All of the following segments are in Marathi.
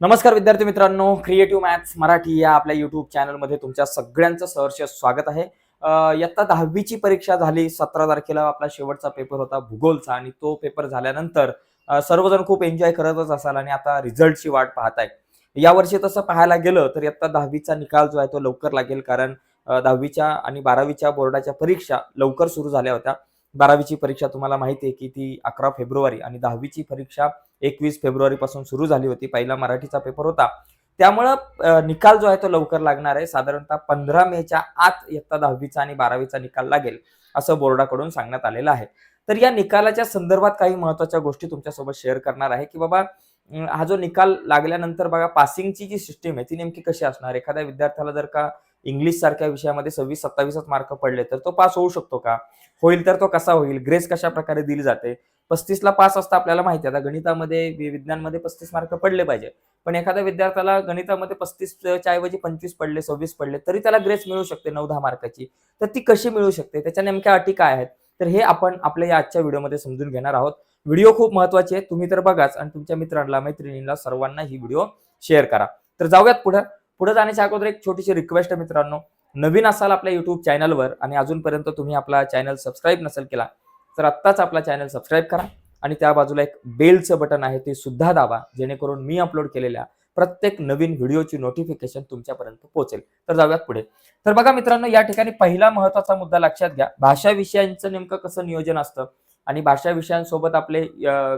नमस्कार विद्यार्थी मित्रांनो क्रिएटिव्ह मॅथ्स मराठी या आपल्या युट्यूब चॅनलमध्ये तुमच्या सगळ्यांचं सहर्ष स्वागत आहे. इयत्ता दहावीची परीक्षा झाली सतरा तारखेला आपला शेवटचा पेपर होता भूगोलचा आणि तो पेपर झाल्यानंतर सर्वजण खूप एन्जॉय करतच असाल आणि आता रिझल्टची वाट पाहताय. यावर्षी तसं पाहायला गेलं तर इयत्ता दहावीचा निकाल जो आहे तो लवकर लागेल कारण दहावीच्या आणि बारावीच्या बोर्डाच्या परीक्षा लवकर सुरू झाल्या होत्या. बारावीची परीक्षा तुम्हाला माहिती आहे की ती अकरा फेब्रुवारी आणि दहावीची परीक्षा एकवीस फेब्रुवारीपासून सुरू झाली होती. पहिला मराठीचा पेपर होता. त्यामुळं निकाल जो आहे तो लवकर लागणार आहे. साधारणतः पंधरा मेच्या आत इयत्ता दहावीचा आणि बारावीचा निकाल लागेल असं बोर्डाकडून सांगण्यात आलेलं आहे. तर या निकालाच्या संदर्भात काही महत्त्वाच्या गोष्टी तुमच्यासोबत शेअर करणार आहे की बाबा हा जो निकाल लागल्यानंतर बघा पासिंगची जी सिस्टीम आहे ती नेमकी कशी असणार? एखाद्या विद्यार्थ्याला जर का इंग्लिश सारख्या विषयामध्ये सव्वीस सत्तावीसच मार्क पडले तर तो पास होऊ शकतो का? होईल तर तो कसा होईल? ग्रेस कशा प्रकारे दिली जाते? पस्तीसला पास असता आपल्याला माहिती आता गणितामध्ये विज्ञानमध्ये पस्तीस मार्क पडले पाहिजे. पण एखाद्या विद्यार्थ्याला गणितामध्ये पस्तीसच्या ऐवजी पंचवीस पडले सव्वीस पडले तरी त्याला ग्रेस मिळू शकते नऊ दहा मार्काची तर ती कशी मिळू शकते? त्याच्या नेमक्या अटी काय आहेत? तर हे आपण आपल्या या आजच्या व्हिडिओमध्ये समजून घेणार आहोत. व्हिडिओ खूप महत्त्वाचे आहे. तुम्ही तर बघाच आणि तुमच्या मित्रांना मैत्रिणींना सर्वांना ही व्हिडिओ शेअर करा. तर जाऊयात पुढे. पुढे जाण्याच्या अगोदर एक छोटीशी रिक्वेस्ट आहे मित्रांनो. नवीन असाल आपल्या युट्यूब चॅनलवर आणि अजूनपर्यंत तुम्ही आपला चॅनल सबस्क्राईब नसेल केला तर आत्ताच आपला चॅनल सबस्क्राईब करा आणि त्या बाजूला एक बेलचं बटन आहे ते सुद्धा दाबा जेणेकरून मी अपलोड केलेल्या प्रत्येक नवीन व्हिडिओची नोटिफिकेशन तुमच्यापर्यंत पोहोचेल. तर जाऊयात पुढे. तर बघा मित्रांनो या ठिकाणी पहिला महत्त्वाचा मुद्दा लक्षात घ्या. भाषा विषयांचं नेमकं कसं नियोजन असतं आणि भाषा विषयांसोबत आपले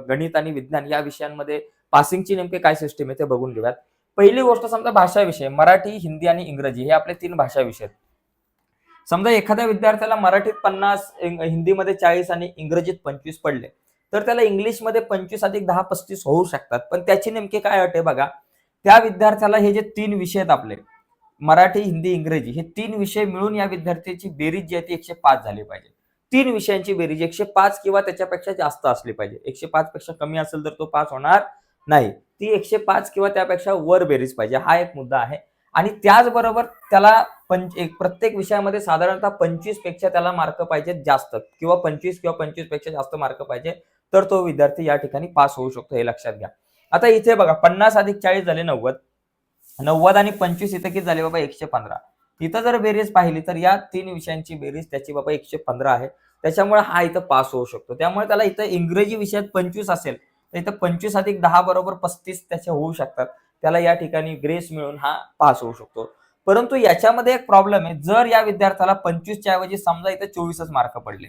गणित आणि विज्ञान या विषयांमध्ये पासिंगची नेमके काय सिस्टीम आहे ते बघून घेऊयात. पहिली गोष्ट समजा भाषा विषय मराठी हिंदी आणि इंग्रजी हे आपले तीन भाषा विषय. आहेत. समजा एखाद्या विद्यार्थ्याला मराठीत पन्नास हिंदीमध्ये चाळीस आणि इंग्रजीत पंचवीस पडले तर त्याला इंग्लिशमध्ये पंचवीस अधिक दहा पस्तीस होऊ शकतात. पण त्याची नेमकी काय अट आहे बघा त्या विद्यार्थ्याला हे जे तीन विषय आहेत आपले मराठी हिंदी इंग्रजी हे तीन विषय मिळून या विद्यार्थ्याची बेरीज जी आहे ती एकशे पाच झाली पाहिजे. तीन विषयांची बेरीज एकशे पाच किंवा त्याच्यापेक्षा जास्त असली पाहिजे. एकशे पाच पेक्षा कमी असेल तर तो पास होणार नाही. ती एकशे पाच किंवा त्यापेक्षा वर बेरीज पाहिजे. हा एक मुद्दा आहे. आणि त्याचबरोबर त्याला पंच एक प्रत्येक विषयामध्ये साधारणतः पंचवीसपेक्षा त्याला मार्क पाहिजेत जास्त किंवा पंचवीस किंवा पंचवीसपेक्षा जास्त मार्क पाहिजे तर तो विद्यार्थी या ठिकाणी पास होऊ शकतो हे लक्षात घ्या. आता इथे बघा पन्नास अधिक चाळीस झाले नव्वद. नव्वद आणि पंचवीस इथे किती झाले बाबा? एकशे पंधरा. इथं जर बेरीज पाहिली तर या तीन विषयांची बेरीज त्याची बाबा एकशे पंधरा आहे. त्याच्यामुळे हा इथं पास होऊ शकतो. त्यामुळे त्याला इथं इंग्रजी विषयात पंचवीस असेल तर इथं पंचवीस अधिक दहा बरोबर पस्तीस त्याचे होऊ शकतात. त्याला या ठिकाणी ग्रेस मिळून हा पास होऊ शकतो. परंतु याच्यामध्ये एक प्रॉब्लेम आहे. जर या विद्यार्थ्याला पंचवीसच्या ऐवजी समजा इथं चोवीसच मार्क पडले.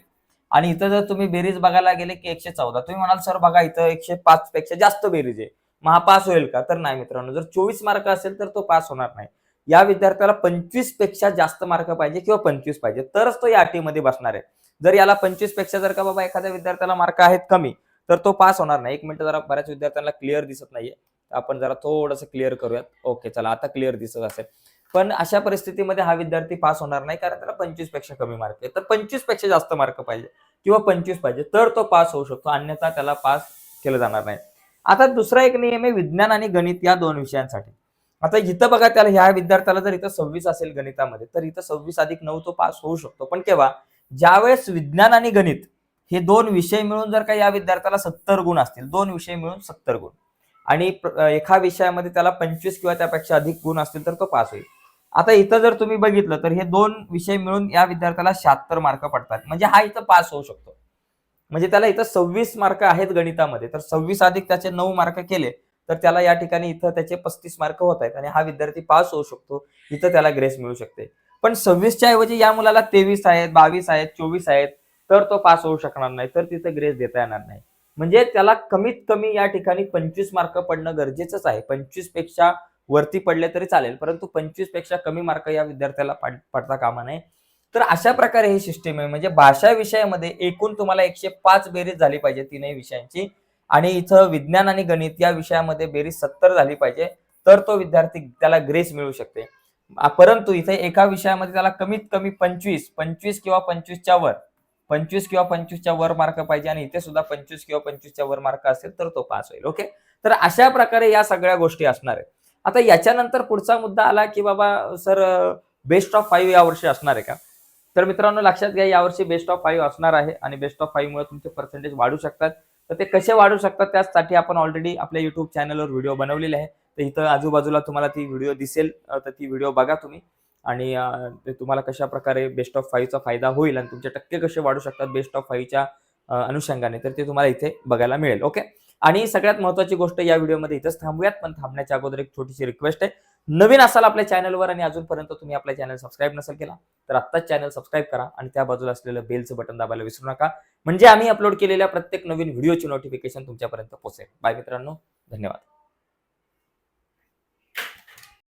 आणि इथं जर तुम्ही बेरीज बघायला गेले की एकशे चौदा तुम्ही म्हणाल सर बघा इथं एकशे पाच पेक्षा जास्त बेरीज आहे. मग हा पास होईल का? तर नाही मित्रांनो. जर चोवीस मार्क असेल तर तो पास होणार नाही. या विद्यार्थ्याला पंचवीसपेक्षा जास्त मार्क पाहिजे किंवा पंचवीस पाहिजे. तरच तो या अटीमध्ये बसणार आहे. जर याला पंचवीसपेक्षा जर का बाबा एखाद्या विद्यार्थ्याला मार्क आहेत कमी तर तो पास होणार नाही. एक मिनिट जरा बऱ्याच विद्यार्थ्यांना क्लिअर दिसत नाहीये. आपण जरा थोडंसं क्लिअर करूयात. ओके चला आता क्लिअर दिसत असेल. पण अशा परिस्थितीमध्ये हा विद्यार्थी पास होणार नाही कारण त्याला पंचवीसपेक्षा कमी मार्क आहे तर पंचवीसपेक्षा जास्त मार्क पाहिजे किंवा पंचवीस पाहिजे तर तो पास होऊ शकतो. अन्यथा त्याला पास केलं जाणार नाही. आता दुसरा एक नियम आहे विज्ञान आणि गणित या दोन विषयांसाठी. आता इथं बघा त्याला ह्या विद्यार्थ्याला जर इथं सव्वीस असेल गणितामध्ये तर इथं सव्वीस अधिक नऊ तो पास होऊ शकतो. पण केव्हा? ज्यावेळेस विज्ञान आणि गणित हे दोन विषय मिळून जर का या विद्यार्थ्याला सत्तर गुण असतील दोन विषय मिळून सत्तर गुण. आणि एका विषयामध्ये त्याला पंचवीस किंवा त्यापेक्षा अधिक गुण असतील तर तो पास होईल. आता इथं जर तुम्ही बघितलं तर हे दोन विषय मिळून या विद्यार्थ्याला शहात्तर मार्क पडतात. म्हणजे हा इथं पास होऊ शकतो. म्हणजे त्याला इथं सव्वीस मार्क आहेत गणितामध्ये तर सव्वीस अधिक त्याचे नऊ मार्क केले तर त्याला या ठिकाणी इथं त्याचे पस्तीस मार्क होत आहेत आणि हा विद्यार्थी पास होऊ शकतो. इथं त्याला ग्रेस मिळू शकते. पण सव्वीसच्या ऐवजी या मुलाला तेवीस आहेत बावीस आहेत चोवीस आहेत तर तो पास होऊ शकणार नाही तर तिथे ग्रेस देता येणार नाही. म्हणजे त्याला कमीत कमी या ठिकाणी पंचवीस मार्क पडणं गरजेचंच आहे. पंचवीसपेक्षा वरती पडले तरी चालेल परंतु पंचवीसपेक्षा कमी मार्क या विद्यार्थ्याला पडता कामा नये. तर अशा प्रकारे ही सिस्टीम आहे. म्हणजे भाषा विषयामध्ये एकूण तुम्हाला एकशे पाच बेरीज झाली पाहिजे तीनही विषयांची. आणि इथं विज्ञान आणि गणित या विषयामध्ये बेरीज सत्तर झाली पाहिजे तर तो विद्यार्थी त्याला ग्रेस मिळू शकते. परंतु इथे एका विषयामध्ये त्याला कमीत कमी पंचवीस पंचवीस किंवा पंचवीसच्या वर पंचवीस किंवा पंचवीसच्या वर मार्क पाहिजे आणि इथे सुद्धा पंचवीस किंवा पंचवीसच्या वर मार्क असेल तर तो पास होईल ओके तर अशा प्रकारे या सगळ्या गोष्टी असणार आहेत. आता याच्यानंतर पुढचा मुद्दा आला की बाबा सर बेस्ट ऑफ फाईव्ह या वर्षी असणार आहे का? तर मित्रांनो लक्षात घ्या यावर्षी बेस्ट ऑफ फाईव्ह असणार आहे आणि बेस्ट ऑफ फाईव्ह मुळे तुमचे पर्सेंटेज वाढू शकतात. तर ते कसे वाढू शकतात त्यासाठी आपण ऑलरेडी आपल्या युट्यूब चॅनलवर व्हिडिओ बनवलेले आहे. तर इथं आजूबाजूला तुम्हाला ती व्हिडिओ दिसेल. तर ती व्हिडिओ बघा तुम्ही. आणि ते तुम्हाला कशा प्रकारे बेस्ट ऑफ फाईव्हचा फायदा होईल आणि तुमचे टक्के कसे वाढू शकतात बेस्ट ऑफ फाईव्हच्या अनुषंगाने तर ते तुम्हाला इथे बघायला मिळेल ओके? आणि सगळ्यात महत्त्वाची गोष्ट या व्हिडिओमध्ये इथंच थांबूयात पण थांबण्याच्या अगोदर एक छोटीशी रिक्वेस्ट आहे. नवीन असाल आपल्या चॅनलवर आणि अजूनपर्यंत तुम्ही आपल्या चॅनल सबस्क्राईब नसेल केला तर आत्ताच चॅनल सबस्क्राईब करा आणि त्या बाजूला असलेलं बेलचं बटन दाबायला विसरू नका. म्हणजे आम्ही अपलोड केलेल्या प्रत्येक नवीन व्हिडिओची नोटिफिकेशन तुमच्यापर्यंत पोहोचेल. बाय मित्रांनो. धन्यवाद.